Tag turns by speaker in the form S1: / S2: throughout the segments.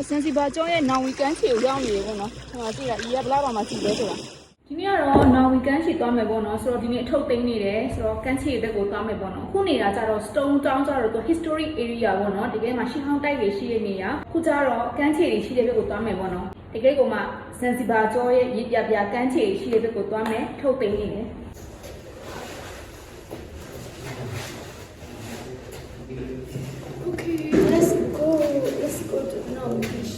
S1: တော့စင်စီဘာကျောင်းရဲ့နောင်ဝီကန်းချီကိုရောက်နေရပေါ့နော်ဟိုမှာကြည့်ရအီးရဘလားပါမှာကြည့်လဲဆိုတာဒီနေ့ကတော့နောင်ဝီကန်းချီသွားမယ်ပေါ့နော်ဆိုတော့ဒီနေ့အထုပ်သိမ်းနေတယ်ဆိုတော့ကန်းချီဘက်ကိုသွားမယ်ပေါ့နော်ခုနေတာကြတော့ stone town ကြတော့သူ historic area ပေါ့နော်တကယ်မှရှင်းဟောင်းတိုက်တွေရှိတဲ့နေရာခုကြတော့ကန်းချီတွေရှိတဲ့ဘက်ကိုသွားမယ်ပေါ့နော်တကယ်ကိုမှစင်စီဘာကျောင်းရဲ့ရည်ပြပြကန်းချီတွေရှိတဲ့ဘက်ကိုသွားမယ်ထုတ်သိမ်းနေတယ်
S2: Okay, let's go. Let's go to Nom Beach.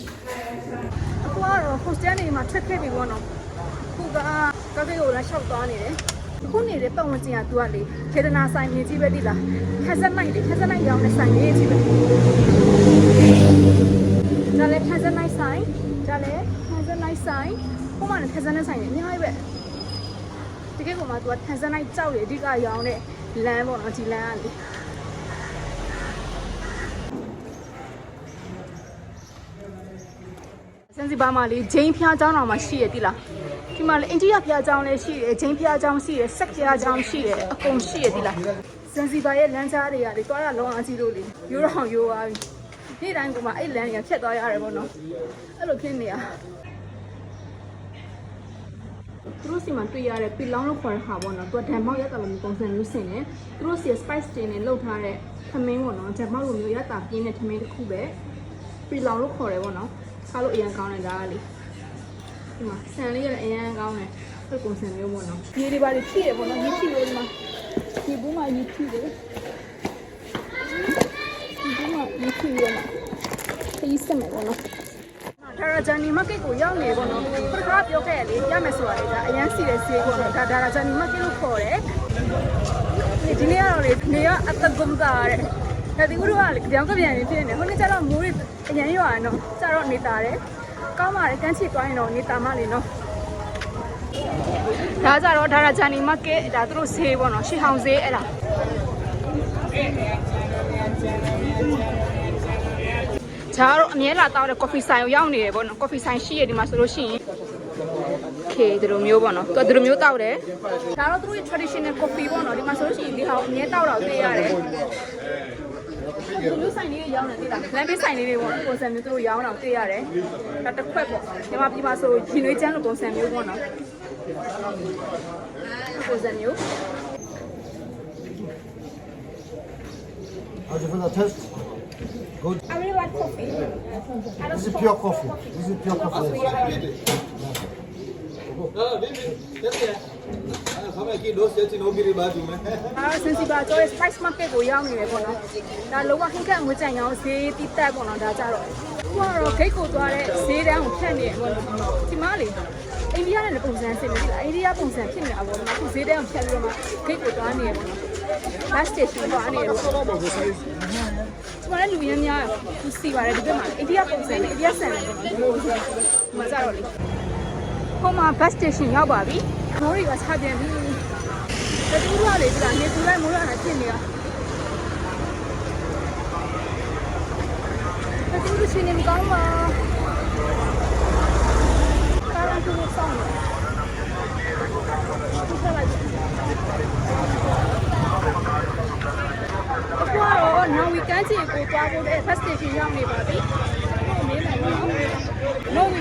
S1: အခု ကတော့ hostel နေမှာထွက်ခဲ့ပြီပေါ့နော်ခုကကကေကိုလည်းရှောက်သွားနေတယ်ခုနေတဲ့ပတ်ဝန်းကျင်ကသူကလေခေတနာဆိုင်မြင်ကြည့်ပဲတိလားခက်ဆက်နိုင်တယ်ခက်ဆက်နိုင်ရောင်းတဲ့ဆိုင်လေးကြည့်ပဲဒါလည်းခက်ဆက်နိုင်ဆိုင်ဒါလည်းခက်ဆက်နိုင်ဆိုင်ဟိုမှာလည်းခက်ဆက်နိုင်ဆိုင်နေအများကြီးပဲတကယ်ကမှသူကခက်ဆက်နိုင်ကြောက်ရအဓိကရောင်းတဲ့လမ်းပေါ့နော်ဒီလမ်းကလေ စင်စီဘာမှာလေဂျိန်းဖျားเจ้าတော်မှာရှိရတိလားဒီမှာလေအိန္ဒိယဖျားเจ้าလည်းရှိတယ်ဂျိန်းဖျားเจ้าရှိတယ်ဆက်ဖျားเจ้าရှိတယ်အကုန်ရှိရတိလားစင်စီဘာရဲ့လမ်းကြားတွေကလေတွားရလုံးအောင်ကြည့်လို့လေရိုးတော့ရိုးသွားပြီနေ့တိုင်းကမှအဲ့လမ်းတွေကဖြတ်သွားရတယ်ပေါ့နော်အဲ့လိုဖြစ်နေရသူတို့စီမှာတွေ့ရတဲ့ပီလောင်းလို့ခေါ်တဲ့ဟာပေါ့နော်သူကဓာတ်မောက်ရတာလိုမျိုးပုံစံမျိုးဆင်တယ်သူတို့စီ spice တင်နဲ့လှုပ်ထားတဲ့ထမင်းပေါ့နော်ဓာတ်မောက်လိုမျိုးရတာပြင်းတဲ့ထမင်းတစ်ခုပဲပီလောင်လို့ခေါ်တယ်ပေါ့နော် စားလို့အရင်ကောင်းတယ်ဒါကလေဒီမှာဆန်လေးရတယ်အရင်ကောင်းတယ်သူပုံစံမျိုးပေါ့နော်ရေတွေပါလေဖြည့်ရပေါ့နော်ရေဖြည့်လို့ဒီမှာဒီဘူးမှာရေဖြည့်တယ်ဒီဘူးမှာရေဖြည့်ရမှာခရီးဆက်မယ်ပေါ့နော်ဒါရာဂျန်နီမတ်ကတ်ကိုရောက်နေပေါ့နော်ပထမပြောခဲ့ရလေရမယ်ဆိုတာလေဒါအရန်စီတဲ့ဆေးပေါ့နော်ဒါဒါရာဂျန်နီမတ်ကတ်လို့ခေါ်တယ်ဒီနေ့ကတော့လေနေရအသက်ကုန်တာတဲ့ ဒါဒီဥရောကလေကြောင်ကပြန်နေဖြစ်နေဟိုနေ့ကျတော့မိုးရအရင်ရွာနော်ကျတော့နေတာတယ်ကောင်းပါတယ်ကန်းချီသွားရင်တော့နေတာမလေနော်ဒါကြတော့ဒါရာဂျန်နီမတ်ကတ်ဒါသူတို့ဈေးပေါ့နော်ရှီဟောင်ဈေးအဲ့ဒါဂျားတော့အမြဲလာတောက်တဲ့ coffee ဆိုင်ကိုရောက်နေတယ်ပေါ့နော် coffee ဆိုင်ရှိရဒီမှာဆိုလို့ရှိရင် okay ဒီလိုမျိုးပေါ့နော်သူကဒီလိုမျိုးတောက်တယ်ဒါတော့သူတို့ရဲ့ traditional coffee ပေါ့နော်ဒီမှာဆိုလို့ရှိရင်ဒီဟာကိုအမြဲတောက်တာကိုသိရတယ် ဒီလိုဆိုင်လေးတွေရောင်းနေသေးတာလမ်းဘေးဆိုင်လေးတွေပေါ့ပုံစံမျိုးသူတို့ရောင်းတာကိုသိရတယ်ဒါတစ်ခွက်ပေါ့ဒီမှာဒီမှာဆိုရင်နွေးချမ်းလိုပုံစံမျိုးပေါ့နော်ပုံစံမျိုး
S3: How's it for the test? Good.
S1: I really like coffee I
S3: This is pure coffee. This is pure coffee.
S4: เ हमें kilo से तीन होगी
S1: रे बाजू में हाँ सिंसी बात जो spice market ကိုရောက်နေတယ်ပေါ့နော်ဒါလုံးဝခက်ခက်ငွေကြံရောင်းဈေးတိတက်ပေါ့နော်ဒါကြတော့ခုကတော့ဂိတ်ကိုသွားတဲ့ဈေးတန်းကိုဖြတ်နေတယ်ပေါ့နော်ဒီမှာလေအိန္ဒိယနဲ့ပုံစံဖြစ်နေတာအိန္ဒိယပုံစံဖြစ်နေတာပေါ့နော်ခုဈေးတန်းကိုဖြတ်ပြီးတော့မှဂိတ်ကိုသွားနေတယ်ပေါ့နော် bus station သွားနေတယ်ပေါ့နော်ကျမလည်းလူရင်းများကိုစီပါတယ်ဒီဘက်မှာအိန္ဒိယပုံစံနဲ့အိန္ဒိယဆန်တယ်ပေါ့နော်ဒီမှာကြတော့လေ ဟိုမှာ bus station ရောက်ပါပြီမိုးတွေကချပြန်ပြီတတူးရလေဒီလားနေတူလိုက်မိုးရတာဖြစ်နေတာတတူးရချင်းနေမကောင်းပါကားရတူးဆောင်တယ်တူးထားလိုက်အခုကတော့နောက်ဝီကန်းချီကိုတွားဖို့တဲ့ first station ရောက်နေပါပြီ။မေးလိုက်နော်။နော်ဝီ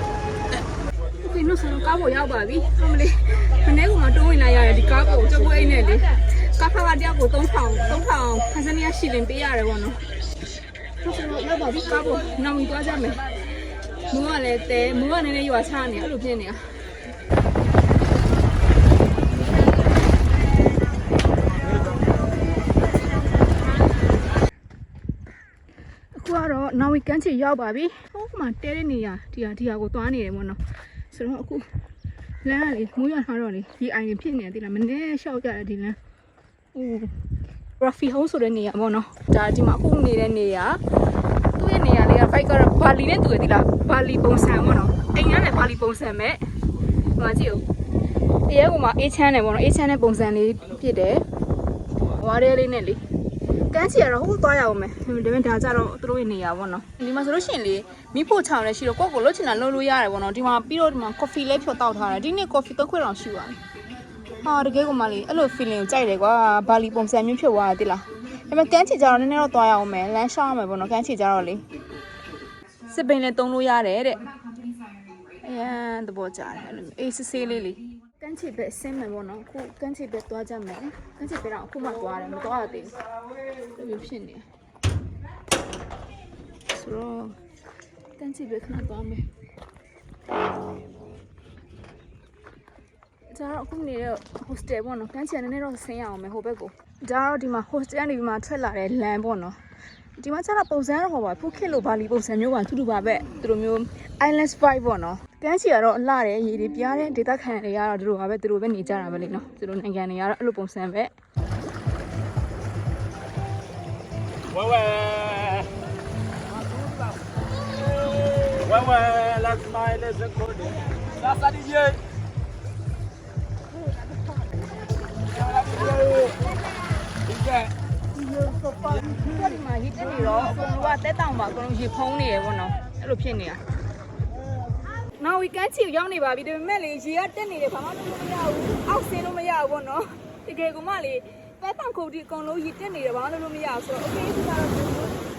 S1: Okay, no, ဆိုတော့ကားပေါ်ရောက်ပါပြီ။အမလေးမနေ့ကမှတိုးဝင်လာရတယ်ဒီကားကိုကြောက်ပွဲအိတ်နဲ့လေ။ကားဖာကတယောက်ကို3000 3000ခန်းစနီးယားရှီလင်ပေးရတယ်ပေါ့နော်။ဟုတ်ကဲ့ရောက်ပါပြီကားပေါ်နောင်ပြီးသွားကြမယ်။မိုးကလည်းတဲမိုးကလည်းနည်းနည်းရွာချနေအဲ့လိုဖြစ်နေတာ။အခုကတော့နော်ဝီကန်းချီရောက်ပါပြီ။ဟိုမှာတဲတဲ့နေရာဒီဟာဒီဟာကိုသွားနေတယ်ပေါ့နော်။ ဆိုတော့အခုလမ်းကလေမိုးရွာထားတော့လေဒီအိုင်တွေဖြစ်နေတယ်တိလားမနေ့ရှောက်ကြတယ်ဒီလမ်း။အိုး Rafi Home ဆိုတဲ့နေရာပေါ့နော်။ဒါဒီမှာအခုနေတဲ့နေရာသူ့ရဲ့နေရာလေးက bike ကတော့ဘာလီနဲ့တူရည်တိလား။ဘာလီပုံစံပေါ့နော်။အိမ်ကလည်းဘာလီပုံစံမဲ့မှာကြည့်ဦးအရဲကမှအေးချမ်းတယ်ပေါ့နော်အေးချမ်းတဲ့ပုံစံလေးဖြစ်တယ်ဝါးရဲလေးနဲ့လေ ကန်းချီကတော့ဟိုသွားရအောင်မယ်ဒါပေမဲ့ဒါကြတော့သူတို့ရဲ့နေရာပေါ့နော်ဒီမှာဆိုလို့ရှိရင်လေမိဖို့ချောင်းလည်းရှိတော့ကိုယ့်ကိုလှုပ်ချင်တာလှုပ်လို့ရတယ်ပေါ့နော်ဒီမှာပြီးတော့ဒီမှာ coffee လည်းဖြော်တောက်ထားတယ်ဒီနေ့ coffee သုံးခွက်တောင်ရှိပါတယ်ဟာတကယ်ကမှလေအဲ့လို feeling ကိုကြိုက်တယ်ကွာဘာလီပုံစံမျိုးဖြစ်သွားတယ်တိလားဒါပေမဲ့ကန်းချီကြတော့နည်းနည်းတော့သွားရအောင်မယ်လမ်းရှောင်းရမယ်ပေါ့နော်ကန်းချီကြတော့လေစစ်ပိန်လည်းသုံးလို့ရတယ်တဲ့အရန်သဘောကျတယ်အဲ့လိုမျိုးအေးစစ်ဆေးလေးလေးက န်းချီပဲအဆင်းမယ်ပေါ့နော်အခုကန်းချီပဲသွားကြမယ်ကန်းချီပဲတော့အခုမှသွားတယ်မသွားရသေးဘူးဘယ်လိုဖြစ်နေလဲဆိုတော့ကန်းချီပဲခဏသွားမယ်ဒါတော့အခုနေတဲ့ hostel ပေါ့နော်ကန်းချီကနည်းနည်းတော့ဆင်းရအောင်မယ်ဟိုဘက်ကိုဒါတော့ဒီမှာ hostel ကနေဒီမှာထွက်လာတဲ့လမ်းပေါ့နော် ဒီမှာကျတော့ပုံစံတော့ဟောပါဖူးခစ်လို့ဘာလီပုံစံမျိုးပါသူတို့ပါပဲသူတို့မျိုး island vibe ပေါ့နော်ကမ်းခြေကတော့အလှတယ်ရေတွေပြားတဲ့ဒေသခံတွေကတော့သူတို့ပါပဲသူတို့ပဲနေကြတာပဲလေနော်သူတို့နိုင်ငံတွေကတော့အဲ့လိုပုံစံပဲ
S5: ဝဲဝဲဝဲဝဲ last mile is recording last year ဒီကဲ
S1: ဒီမှာရေတက်နေတော့အကုန်လုံးကတက်တောင်ပါအကုန်လုံးရေဖုံးနေရပေါ့နော်အဲ့လိုဖြစ်နေတာနောက်ဝီကန်ချီရောက်နေပါပြီဒါပေမဲ့လေရေကတက်နေတယ်ဘာမှလုပ်လို့မရဘူးအောက်ဆင်းလို့မရဘူးပေါ့နော်တကယ်ကမှလေပဲတောင်ခုတ်ဒီအကုန်လုံးရေတက်နေတယ်ဘာမှလုပ်လို့မရဘူးဆိုတော့ okay ဆိုတာတော့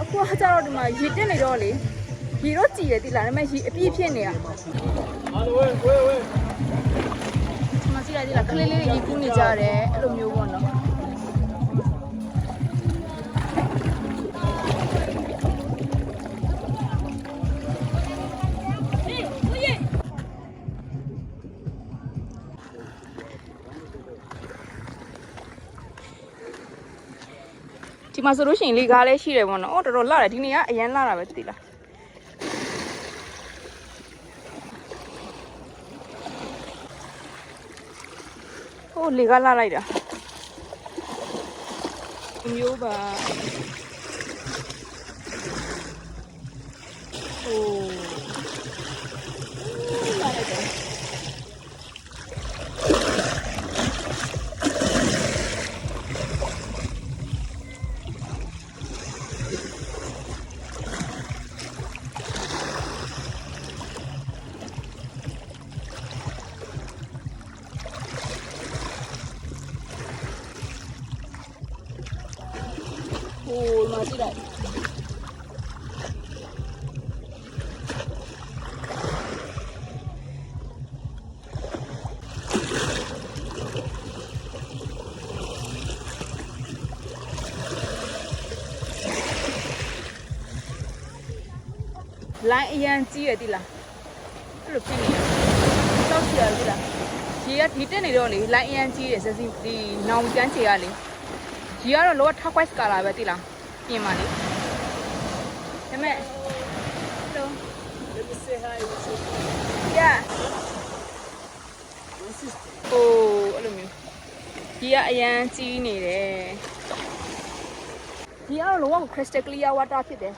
S1: အခု ကျတော့ဒီမှာရေတက်နေတော့လေရေတော့ကြည်တယ်တိလားဒါပေမဲ့ရေအပြည့်ဖြစ်နေတာ
S5: ဟာလို့ဝဲဝဲ
S1: ဝဲမစီလိုက်တိလားကလေးလေးတွေရေကူးနေကြတယ်အဲ့လိုမျိုးပေါ့နော် ဒီမှာဆိုလို့ရှိရင်လေကားလည်းရှိတယ်ပေါ့နော်။အော်တော်တော်လာတယ်ဒီနေ့ကအရန်လာတာပဲသိလား။ဟိုလေကားလာလိုက်တာ။ဒီမျိုးပါ။ဟိုလာလိုက်တ ယ်။ဟိုလာကြည့်လိုက်။လိုင်းအရန်ကြီးရတိလားအဲ့လိုဖြစ်နေတယ်တောက်ချရတိလားရေကဒီတက်နေတော့လေလိုင်းအရန်ကြီးရစစီဒီနောင်ကျန်းချေရလေရေကတော့လောထောက်ကွက်စကာလာပဲတိလား ပြင်ပါလေဒါပေမဲ့ hello
S5: Let me say hi.
S1: yeah โอ้အဲ့လိုမျိုးရေကအရန်ကြီးနေတယ်ရေကတော့လောက crystal clear water ဖြစ်တယ်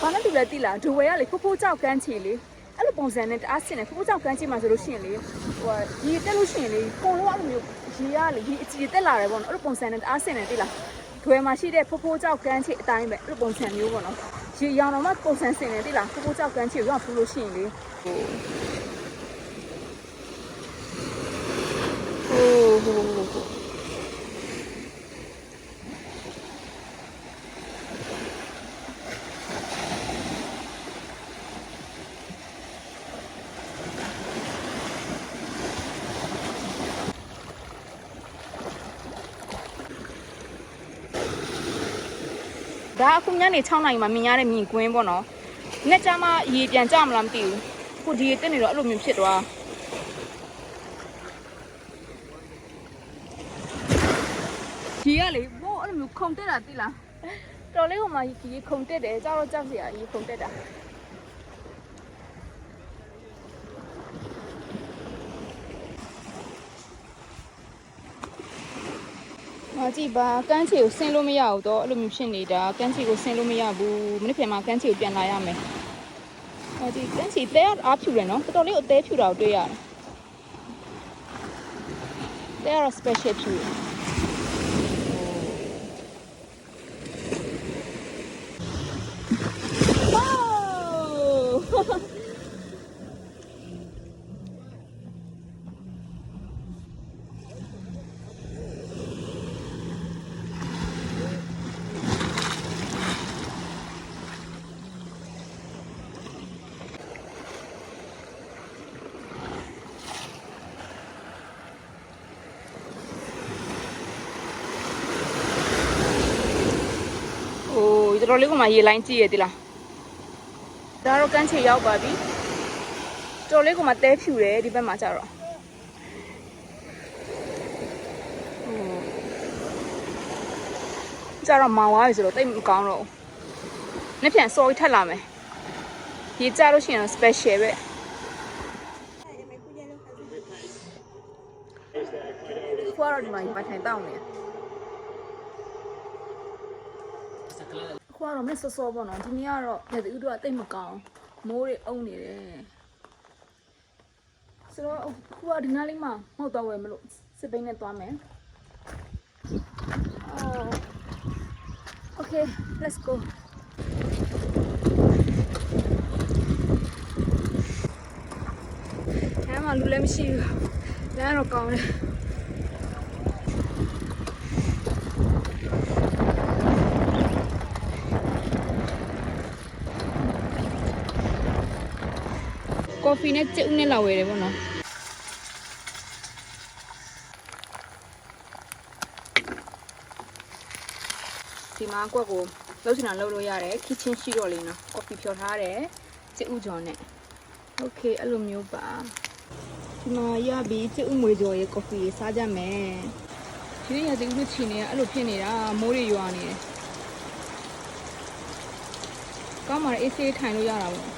S1: ဘာနဲ့တူလဲတိလားဒူဝဲကလေဖိုးဖိုးကြောက်ကန်းချီလေအဲ့လိုပုံစံနဲ့တအားဆင်တယ်ဖိုးဖိုးကြောက်ကန်းချီမှာဆိုလို့ရှိရင်လေဟိုရေတက်လို့ရှိရင်လေပုံလုံးအဲ့လိုမျိုးရေရလေရေအကြီးတက်လာတယ်ပေါ့နော်အဲ့လိုပုံစံနဲ့တအားဆင်တယ်တိလား ဒွယ်မှာရှိတဲ့ဖိုးဖိုးကြောက်ကန်းချီအတိုင်းပဲအဲ့လိုပုံစံမျိုးပေါ့နော်ရေရောင်တော့မှပုံစံဆင်တယ်တိလားဖိုးဖိုးကြောက်ကန်းချီကိုရောက်ဖူးလို့ရှိရင်လေဟိုဟိုဟိုဟို ဒါအခုညနေ6နာရီမှာမြင်ရတဲ့မြင်ကွင်းပေါ့နော်။နေ့ကျမှရေပြန်ကြမလားမသိဘူး။ခုဒီရေတက်နေတော့အဲ့လိုမျိုးဖြစ်သွား။ဒီကလေဘောအဲ့လိုမျိုးခုန်တက်တာသိလား။တော်လေးကမှဒီရေခုန်တက်တယ်ကြောက်တော့ကြောက်စရာရေခုန်တက်တာ။ ကြည့်ပါကန်းချီကိုဆင်းလို့မရဘူးတော့အဲ့လိုမျိုးဖြစ်နေတာကန်းချီကိုဆင်းလို့မရဘူးမနေ့ပြန်မှာကန်းချီကိုပြန်လာရမယ်ဟောဒီကန်းချီတဲအားဖြူတယ်နော်တော်တော်လေးအသေးဖြူတာကိုတွေ့ရတယ်တဲကတော့ special ဖြူတယ် တော်တော်လေးကမှရေလိုင်းကြည့်ရသေးလားဒါတော့ကန်းချေရောက်ပါပြီတော်တော်လေးကမှတဲဖြူတယ်ဒီဘက်မှာကျတော့ဟိုကျတော့မောင်သွားပြီဆိုတော့တိတ်မကောင်းတော့ဘူးနှစ်ပြန် sorry ထပ်လာမယ်ရေကျလို့ရှိရင်တော့ special ပဲခွာတော့ဒီမှာပိုင်ထိုင်တောင်းနေ ခုကတော့မင်းစောစောပေါ့နော်ဒီနေ့ကတော့လက်တူတို့ကတိတ်မကောင်းမိုးတွေအုံနေတယ်ဆိုတော့ခုကဒီနားလေးမှာမဟုတ်တော့ဝယ်မလို့စစ်ပိန်းနဲ့သွားမယ်အော် Okay let's go အဲမှာလူလည်းမရှိဘူးလမ်းတော့ကောင်းတယ် ကော်ဖီနဲ့ကျုပ်နဲ့လာဝယ်တယ်ပေါ့နော်ဒီမှာကွက်ကိုလှုပ်ချင်တာလှုပ်လို့ရတယ် kitchen ရှိတော့လေနော်ကော်ဖီဖြော်ထားတယ်ကျုပ်ကြော်နဲ့ okay အဲ့လိုမျိုးပါဒီမှာရပြီကျုပ်မွေကြော်ရဲ့ကော်ဖီရေးစားကြမယ်ဒီနေ့ရတဲ့ဥပချီနေအဲ့လိုဖြစ်နေတာမိုးတွေရွာနေတယ်ကောင်းပါလေအေးဆေးထိုင်လို့ရတာပေါ့။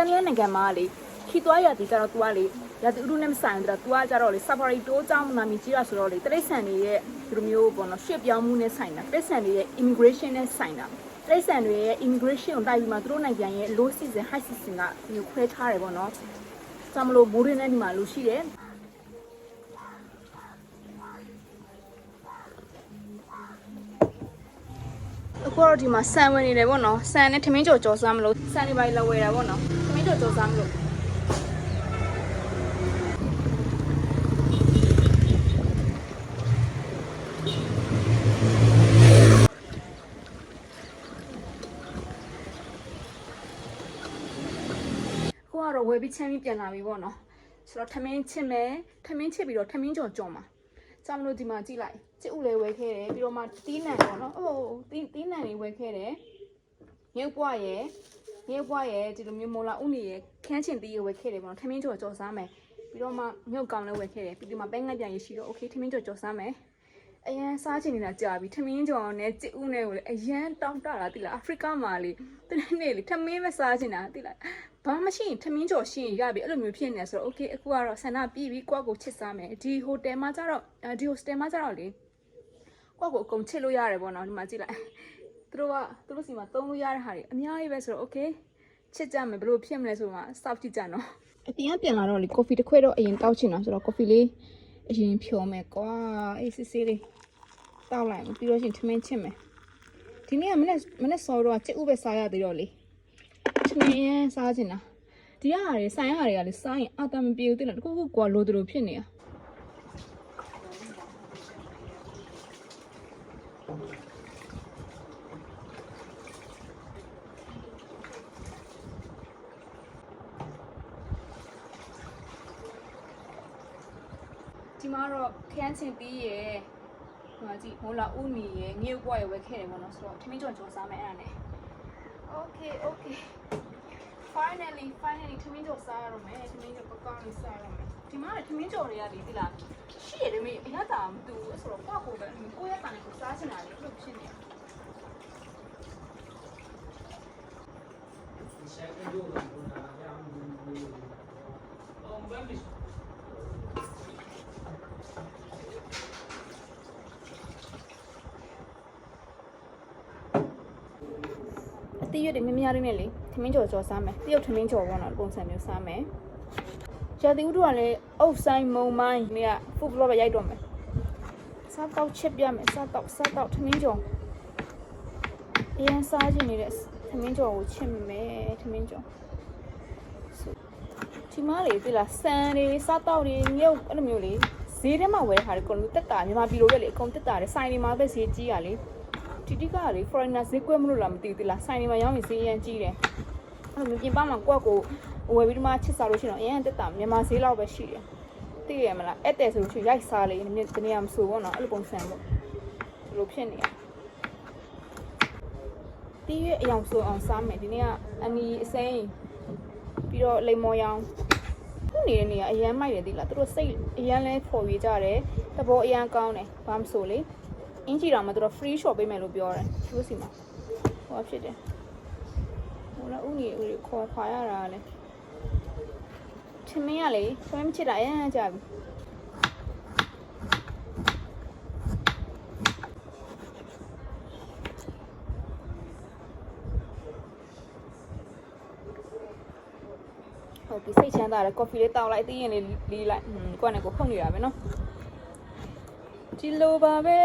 S1: နှစမ်းလေးနိုင်ငံမှာလေခီသွားရတီကြတော့ तू ကလေရတီဥရုနဲ့မဆိုင်ဘူးတော့ तू ကကြတော့လေ safari တိုးကြောင်းနာမည်ကြီးရဆိုတော့လေတရိတ်ဆန်တွေရဲ့ဒီလိုမျိုးပေါ့နော်ရွှေ့ပြောင်းမှုနဲ့ဆိုင်တာတရိတ်ဆန်တွေရဲ့ immigration နဲ့ဆိုင်တာတရိတ်ဆန်တွေရဲ့ immigration ကိုတိုက်ပြီးမှသူတို့နိုင်ငံရဲ့ low season high season ကမျိုးခွဲထားတယ်ပေါ့နော်။ကြောင့်မလို့မိုးရင်းနဲ့ဒီမှာလို့ရှိတယ်အခုတော့ဒီမှာဆန်ဝင်နေတယ်ပေါ့နော်ဆန်နဲ့ထမင်းကြော်ကြော်စားမလို့ဆန်တွေပါလာဝယ်တာပေါ့နော် ထမင်းကြော်ကြော်စားမလို့ခုကတော့ဝယ်ပြီးချမ်းပြီးပြန်လာပြီပေါ့နော်ဆိုတော့ထမင်းချစ်မယ်ထမင်းချစ်ပြီးတော့ထမင်းကြော်ကြော်မှာကြောင့်မလို့ဒီမှာကြည့်လိုက်ကျဥလေးဝယ်ခဲ့တယ်ပြီးတော့မှတီးနံပေါ့နော်အိုးတီးတီးနံလေးဝယ်ခဲ့တယ်မြုပ်ပွားရဲ့မြု ရဲဘွားရဲ့ဒီလိုမျိုးမိုလာဥနီရဲ့ခန်းချင်သေးရွယ်ခဲ့တယ်ပေါ့နော်ထမင်းကြော်ကြော်စားမယ်ပြီးတော့မှမြုပ်ကောင်လည်းဝယ်ခဲ့တယ်ပြီးတော့မှပဲငက်ပြန်ရရှိတော့ okay ထမင်းကြော်ကြော်စားမယ်အရန်စားချင်နေတာကြာပြီထမင်းကြော်နဲ့ကြစ်ဥနဲ့ကိုလည်းအရန်တောင်းတတာတိလားအာဖရိကမှာလေတနေ့နေ့လေထမင်းပဲစားချင်တာတိလားဘာမှရှိရင်ထမင်းကြော်ရှိရင်ရပြီအဲ့လိုမျိုးဖြစ်နေဆိုတော့ okay အခုကတော့ဆန္ဒပြီးပြီကိုယ့်ကိုချစ်စားမယ်ဒီဟိုတယ်မှာကျတော့ဒီဟိုစတယ်မှာကျတော့လေကိုယ့်ကိုအကုန်ချစ်လို့ရတယ်ပေါ့နော်ဒီမှာကြည့်လိုက် သူတို့ကသူတို့စီမှာသုံးလို့ရတဲ့ဟာတွေအများကြီးပဲဆိုတော့ okay ချစ်ကြမယ်ဘယ်လိုဖြစ်မလဲဆိုတော့စောက်ကြည့်ကြနော်အပြင်ကပြန်လာတော့လေ coffee တစ်ခွဲတော့အရင်တောက်ချင်တာဆိုတော့ coffee လေးအရင်ဖြောမယ်ကွာအေးစစ်စစ်လေးတောက်လိုက်ပြီးတော့ရှင်ထမင်းချစ်မယ်ဒီနေ့ကမနေ့မနေ့စောတော့ချစ်ဥပဲစားရသေးတော့လေထမင်းရမ်းစားချင်တာဒီဟာတွေဆိုင်ဟာတွေကလေစားရင်အတမပြေဘူးတိလားတခုခုကွာလိုတူလိုဖြစ်နေတာ မှာတော့ခန်းချင်ပြီးရယ်ဟိုမှာကြည့်မိုးလာဦးနီရယ်ငေ့ဘွားရယ်ဝယ်ခဲ့တယ်ပေါ့နော်ဆိုတော့ထမင်းကြော်ကြော်စားမယ်အဲ့ဒါနဲ့ Okay okay finally finally ထမင်းကြော်စားရတော့မယ်ထမင်းကြော်ကောင်းကောင်းလေးစားရတော့မယ်ဒီမှာလည်းထမင်းကြော်တွေကလေဒီလားရှိရတယ်မေအရသာမတူဘူးဆိုတော့ကိုယ့်ကိုယ်ပဲကိုယ့်ရတာနဲ့ကိုစားချင်တာလေအဲ့လိုဖြစ်နေတ တိရွတ်တွေမြများလေးနဲ့လေထမင်းကြော်ကြော်စားမယ်တရုတ်ထမင်းကြော်ပေါ့နော်ပုံစံမျိုးစားမယ်ရာသီဥတုကလည်းအုတ်ဆိုင်မုံမိုင်းနေက food vlog ပဲရိုက်တော့မယ်စားတော့ချစ်ပြမယ်စားတော့စားတော့ထမင်းကြော်အရင်စားချင်နေတဲ့ထမင်းကြော်ကိုချစ်မယ်ထမင်းကြော်ဆိုဒီမားလေဒီလားစံတွေစားတော့တွေမြုပ်အဲ့လိုမျိုးလေဈေးထဲမှာဝယ်ထားတယ်ကိုလူတက်တာမြန်မာပြည်လိုပဲလေအကုန်တက်တာတယ်ဆိုင်တွေမှာပဲဈေးကြီးရလေ တီတီကလေ foreigner ဈေးကွက်မလို့လားမသိဘူးတိလားဆိုင်တွေမှာရောင်းရင်ဈေးအရင်ကြီးတယ်အဲ့လိုမျိုးပြင်ပမှာကွက်ကိုဝယ်ပြီးတော့မှချစ်စားလို့ရှိရင်တော့အရင်တက်တာမြန်မာဈေးလောက်ပဲရှိတယ်သိရမလားအဲ့တဲ့ဆိုလို့ရှိရင်ရိုက်စားလေနည်းနည်းတနေရာမဆိုဘောနော်အဲ့လိုပုံစံပေါ့ဒီလိုဖြစ်နေရတီးရဲ့အယောင်ဆိုအောင်စားမယ်ဒီနေ့ကအနီအစိမ်းပြီးတော့လိမ္မော်ရောင်ခုနေတဲ့နေရာအရန်မိုက်တယ်ဒီလားသူတို့စိတ်အရန်လဲဖော်ပြကြတယ်သဘောအရန်ကောင်းတယ်ဘာမှမဆိုလေ အင်ဂျီတော်မှာသူတို့ free shop ပေးမယ်လို့ပြောတယ်သူတို့စီမှာဟိုဖြစ်တယ်ဟိုလည်းဥနီဥရီခေါ်ခွာရတာလေချင်မင်းကလေဆွဲမချစ်တာအရင်ကြပြီဟုတ်ပြီစိတ်ချမ်းသာတယ်ကော်ဖီလေးတောက်လိုက်သိရင်လေးလီးလိုက်ဟွန်းကိုယ့်နဲ့ကိုယ်ဖုန်နေတာပဲနော်ဒီလိုပါပဲ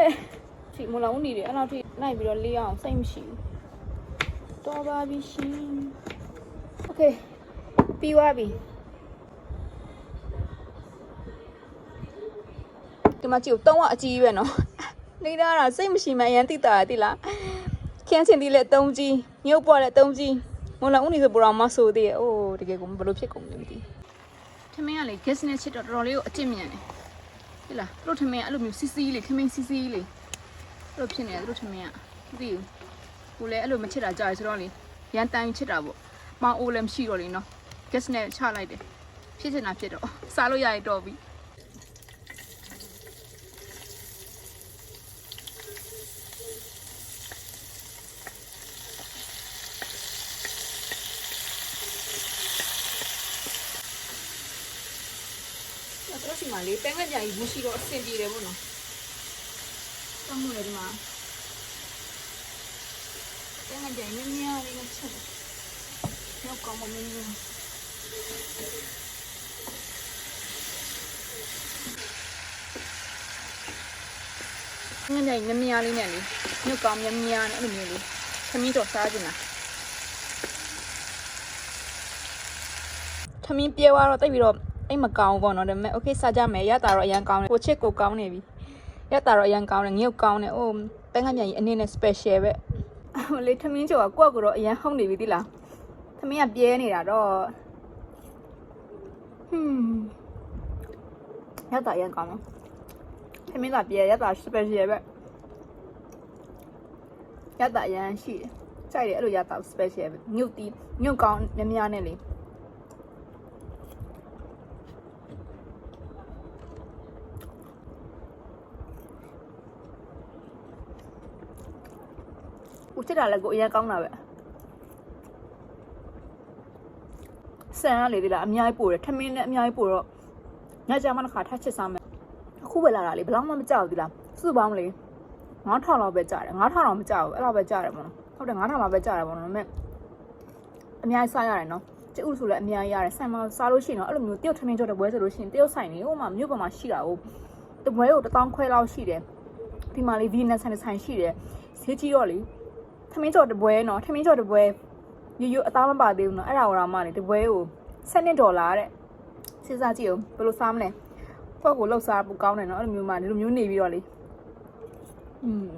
S1: ဒီမလောင်နေတယ်အဲ့လောက်ထိနိုင်ပြီးတော့လေးအောင်စိတ်မရှိဘူးတော်ပါပြီရှင်โอเคပြီးသွားပြီဒီမှာကြည့်တော့အကြီးပဲနော်နေတာတာစိတ်မရှိမှအရန်တိတာတိလားခန်းစင်ဒီလက်သုံးကြီးမြုပ်ပေါ်လက်သုံးကြီးမလောင်ဦးနေဆိုပရောင်မဆိုသေးရဲ့အိုးတကယ်ကိုဘယ်လိုဖြစ်ကုန်လဲမသိထမင်းကလေ gas နဲ့ချစ်တော့တော်တော်လေးကိုအကျင့်မြန်တယ်ဟဲ့လားသူတို့ထမင်းကအဲ့လိုမျိုးစီစီလေးထမင်းစီစီလေး အဲ့လိုဖြစ်နေတယ်သူတို့ထမင်းကမသိဘူးကိုလည်းအဲ့လိုမချစ်တာကြာရဆိုတော့လေရန်တိုင်းချစ်တာပေါ့မောင်အိုးလည်းမရှိတော့လေနော် gas နဲ့ချလိုက်တယ်ဖြစ်ချင်တာဖြစ်တော့စားလို့ရရတော့ပြီအဲ့တော့ဒီမှာလေတန်းကကြကြီးမရှိတော့အဆင်ပြေတယ်ပေါ့နော် တမ်းလို့လေဒီမှာတန်းကကြိုင်မြမြလေးနဲ့ချက်တယ်။နောက်ကောင်မမြမြငါကြိုင်မြမြလေးနဲ့လေနောက်ကောင်မြမြနဲ့အဲ့လိုမျိုးလေးသမီးတော့စားကြည့်လားသမီးပြေသွားတော့တိတ်ပြီးတော့အိတ်မကောင်းဘူးပေါ့နော်ဒါပေမဲ့ okay စားကြမယ်ရတာတော့အရန်ကောင်းတယ်ကိုချစ်ကိုကောင်းနေပြီ ရတာတော့အရန်ကောင်းတယ်ငရုတ်ကောင်းတယ်အိုးတန်းကမြန်ကြီးအနေနဲ့ special ပဲဟိုလေထမင်းကျော်ကကိုယ့်ကိုယ်တော့အရန်ဟုတ်နေပြီတိလားထမင်းကပြဲနေတာတော့ဟွန်းရတာအရန်ကောင်းတယ်ထမင်းကပြဲရတာ special ပဲရတာအရန်ရှိတယ်ကြိုက်တယ်အဲ့လိုရတာ special ပဲညုတ်တီးညုတ်ကောင်းများများနဲ့လေ ဦးချစ်တာလည်းကိုအရန်ကောင်းတာပဲဆန်ကလေဒီလားအများကြီးပို့တယ်ထမင်းနဲ့အများကြီးပို့တော့ညကြမှာတစ်ခါထပ်ချစ်စားမယ်အခုပဲလာတာလေဘယ်တော့မှမကြောက်ဘူးဒီလားစုပေါင်းလေ9000လောက်ပဲကြာတယ်9000လောက်မကြောက်ဘူးအဲ့လောက်ပဲကြာတယ်ပေါ့နော်ဟုတ်တယ်9000လောက်ပဲကြာတယ်ပေါ့နော်ဒါပေမဲ့အများကြီးစားရတယ်နော်ကျဥဆိုလည်းအများကြီးရတယ်ဆန်မစားလို့ရှိရင်တော့အဲ့လိုမျိုးတရုတ်ထမင်းကြောတဲ့ဘွဲဆိုလို့ရှိရင်တရုတ်ဆိုင်နေဟိုမှာမြို့ပေါ်မှာရှိတာဟုတ်တပွဲကို1000ခွဲလောက်ရှိတယ်ဒီမှာလေးဗီနက်ဆန်ဆိုင်ရှိတယ်ဈေးကြီးတော့လေ ထမင်းကြော်တပွဲနော်ထမင်းကြော်တပွဲရိုးရိုးအသားမပါသေးဘူးနော်အဲ့ဒါကိုတော့မှလေတပွဲကို7ဒေါ်လာတဲ့စဉ်းစားကြည့်အောင်ဘယ်လိုစားမလဲပေါ့ကိုလောက်စားဖို့ကောင်းတယ်နော်အဲ့လိုမျိုးမှဒီလိုမျိုးနေပြီးတော့လေอืม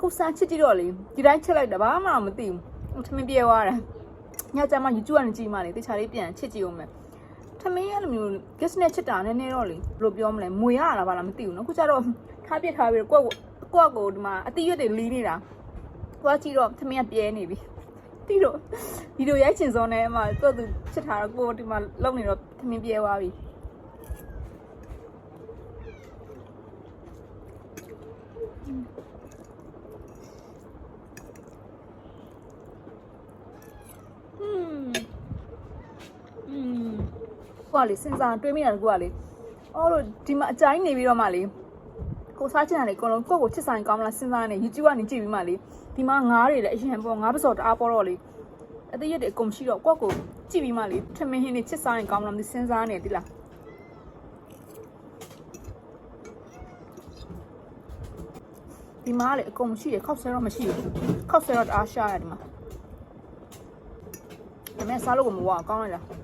S1: ခုစားချစ်ကြည့်တော့လေဒီတိုင်းချက်လိုက်တာဘာမှမသိဘူးထမင်းပြေသွားတယ်ညကျမှ YouTube ကနေကြည့်မှလေတခြားလေးပြန်ချစ်ကြည့်အောင်မယ် ထမင်းရလိုမျိုး gas နဲ့ချက်တာနည်းနည်းတော့လေဘယ်လိုပြောမလဲမွေရတာပါလားမသိဘူးနော်ခုကျတော့ထားပြစ်ထားပြီးတော့ကိုယ့်ကိုယ့်ကိုဒီမှာအတိရွတ်တွေလီးနေတာသွားကြည့်တော့ထမင်းကပြဲနေပြီတိတော့ဗီဒီယိုရိုက်ချင်စောနဲ့အမှသူ့သူချက်ထားတော့ကိုယ်ဒီမှာလုံနေတော့ထမင်းပြဲသွားပြီဟွန်းอืม ကိုကလေစဉ်းစားတွေးမိရတယ်ကိုကလေအော်လို့ဒီမှာအကြိုင်းနေပြီးတော့မှလေကိုစားချင်တာလေအကုန်လုံးကိုယ့်ကိုချစ်ဆိုင်ကောင်းမလားစဉ်းစားနေ YouTube ကနေကြည့်ပြီးမှလေဒီမှာငားတွေလည်းအရင်ပေါ့ငားပစော်တအားပေါ်တော့လေအသေးရက်တွေအကုန်ရှိတော့ကိုယ့်ကိုကြည့်ပြီးမှလေထမင်းဟင်းနေချစ်စားရင်ကောင်းမလားမသိစဉ်းစားနေတိလားဒီမှာလေအကုန်ရှိရခောက်ဆဲတော့မရှိဘူးခောက်ဆဲတော့တအားရှားရတယ်ဒီမှာဒါပေမဲ့စားလို့ကိုမဝအောင်ကောင်းလိုက်လား